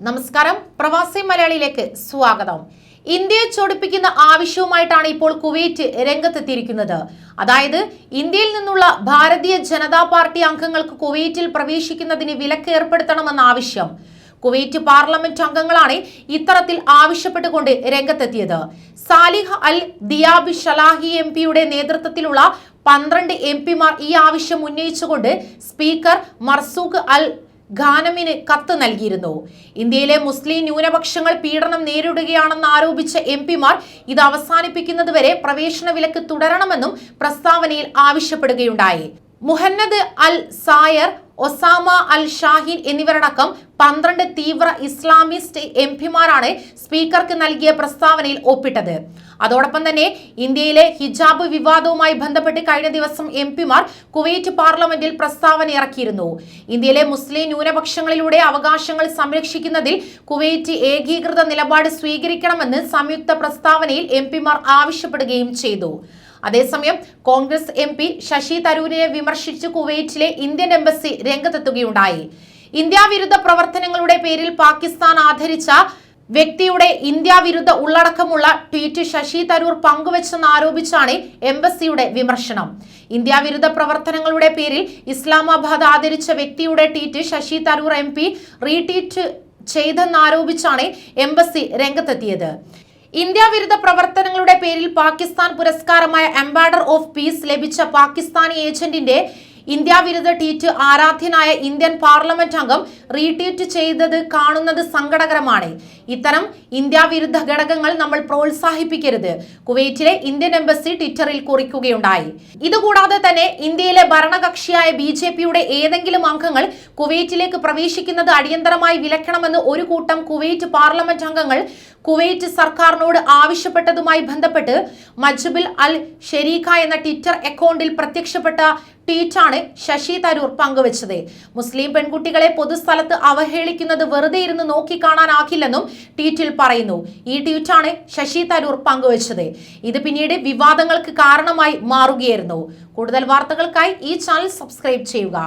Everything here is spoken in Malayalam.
നമസ്കാരം. പ്രവാസി മലയാളിയിലേക്ക് സ്വാഗതം. ഇന്ത്യയെ ചൊടിപ്പിക്കുന്ന ആവശ്യവുമായിട്ടാണ് ഇപ്പോൾ കുവൈറ്റ് രംഗത്തെത്തിയിരിക്കുന്നത്. അതായത് ഇന്ത്യയിൽ നിന്നുള്ള ഭാരതീയ ജനതാ പാർട്ടി അംഗങ്ങൾക്ക് കുവൈറ്റിൽ പ്രവേശിക്കുന്നതിന് വിലക്ക് ഏർപ്പെടുത്തണമെന്ന ആവശ്യം. കുവൈറ്റ് പാർലമെന്റ് അംഗങ്ങളാണ് ഇത്തരത്തിൽ ആവശ്യപ്പെട്ടുകൊണ്ട് രംഗത്തെത്തിയത്. സാലിഹ് അൽ ദിയാബി ഷലാഹി എം പിയുടെ നേതൃത്വത്തിലുള്ള പന്ത്രണ്ട് എം പിമാർ ഈ ആവശ്യം ഉന്നയിച്ചുകൊണ്ട് സ്പീക്കർ മർസൂഖ് അൽ ഖാനമിന് കത്ത് നൽകിയിരുന്നു. ഇന്ത്യയിലെ മുസ്ലിം ന്യൂനപക്ഷങ്ങൾ പീഡനം നേരിടുകയാണെന്ന് ആരോപിച്ച എം പിമാർ ഇത് അവസാനിപ്പിക്കുന്നതുവരെ പ്രവേശന വിലക്ക് തുടരണമെന്നും പ്രസ്താവനയിൽ ആവശ്യപ്പെടുകയുണ്ടായി. Muhammad Al Sayar Osama Al Shahin എന്നിവരടക്കം പന്ത്രണ്ട് തീവ്ര ഇസ്ലാമിസ്റ്റ് എം പിമാരാണ് സ്പീക്കർക്ക് നൽകിയ പ്രസ്താവനയിൽ ഒപ്പിട്ടത്. അതോടൊപ്പം തന്നെ ഇന്ത്യയിലെ ഹിജാബ് വിവാദവുമായി ബന്ധപ്പെട്ട് കഴിഞ്ഞ ദിവസം എം പിമാർ കുവൈറ്റ് പാർലമെന്റിൽ പ്രസ്താവന ഇറക്കിയിരുന്നു. ഇന്ത്യയിലെ മുസ്ലിം ന്യൂനപക്ഷങ്ങളിലൂടെ അവകാശങ്ങൾ സംരക്ഷിക്കുന്നതിൽ കുവൈറ്റ് ഏകീകൃത നിലപാട് സ്വീകരിക്കണമെന്ന് സംയുക്ത പ്രസ്താവനയിൽ എം ആവശ്യപ്പെടുകയും ചെയ്തു. അതേസമയം കോൺഗ്രസ് എം പി ശശി തരൂരിനെ വിമർശിച്ച് കുവൈറ്റിലെ ഇന്ത്യൻ എംബസി രംഗത്തെത്തുകയുണ്ടായി. ഇന്ത്യ വിരുദ്ധ പ്രവർത്തനങ്ങളുടെ പേരിൽ പാകിസ്ഥാൻ ആദരിച്ച വ്യക്തിയുടെ ഇന്ത്യ വിരുദ്ധ ഉള്ളടക്കമുള്ള ട്വീറ്റ് ശശി തരൂർ പങ്കുവച്ചെന്ന് ആരോപിച്ചാണ് എംബസിയുടെ വിമർശനം. ഇന്ത്യ വിരുദ്ധ പ്രവർത്തനങ്ങളുടെ പേരിൽ ഇസ്ലാമാബാദ് ആദരിച്ച വ്യക്തിയുടെ tweet Shashi Tharoor M P retweet ചെയ്തെന്നാരോപിച്ചാണ് embassy രംഗത്തെത്തിയത്. ഇന്ത്യ വിരുദ്ധ പ്രവർത്തനങ്ങളുടെ പേരിൽ പാകിസ്ഥാൻ പുരസ്കാരമായ അംബാഡർ ഓഫ് പീസ് ലഭിച്ച പാകിസ്ഥാനി ഏജന്റിന്റെ ഇന്ത്യ വിരുദ്ധ ട്വീറ്റ് ആരാധ്യനായ ഇന്ത്യൻ പാർലമെന്റ് അംഗം റീട്വീറ്റ് ചെയ്തത് കാണുന്നത് സങ്കടകരമാണ്. ഇത്തരം ഇന്ത്യ വിരുദ്ധ ഘടകങ്ങൾ നമ്മൾ പ്രോത്സാഹിപ്പിക്കരുത്. കുവൈറ്റിലെ ഇന്ത്യൻ എംബസി ട്വിറ്ററിൽ കുറിക്കുകയുണ്ടായി. ഇതുകൂടാതെ തന്നെ ഇന്ത്യയിലെ ഭരണകക്ഷിയായ ബി ജെ പിയുടെ ഏതെങ്കിലും അംഗങ്ങൾ കുവൈറ്റിലേക്ക് പ്രവേശിക്കുന്നത് അടിയന്തരമായി വിലക്കണമെന്ന് ഒരു കൂട്ടം കുവൈറ്റ് പാർലമെന്റ് അംഗങ്ങൾ കുവൈറ്റ് സർക്കാരിനോട് ആവശ്യപ്പെട്ടതുമായി ബന്ധപ്പെട്ട് മജ്ബിൽ അൽ ഷെരീഖ എന്ന ട്വിറ്റർ അക്കൗണ്ടിൽ പ്രത്യക്ഷപ്പെട്ട ട്വീറ്റാണ് ശശി തരൂർ പങ്കുവച്ചത്. മുസ്ലിം പെൺകുട്ടികളെ പൊതുസ്ഥലത്ത് അവഹേളിക്കുന്നത് വെറുതെ ഇരുന്ന് നോക്കിക്കാണാനാകില്ലെന്നും ട്വീറ്റിൽ പറയുന്നു. ഈ ട്വീറ്റാണ് ശശി തരൂർ പങ്കുവച്ചത്. ഇത് പിന്നീട് വിവാദങ്ങൾക്ക് കാരണമായി മാറുകയായിരുന്നു. കൂടുതൽ വാർത്തകൾക്കായി ഈ ചാനൽ സബ്സ്ക്രൈബ് ചെയ്യുക.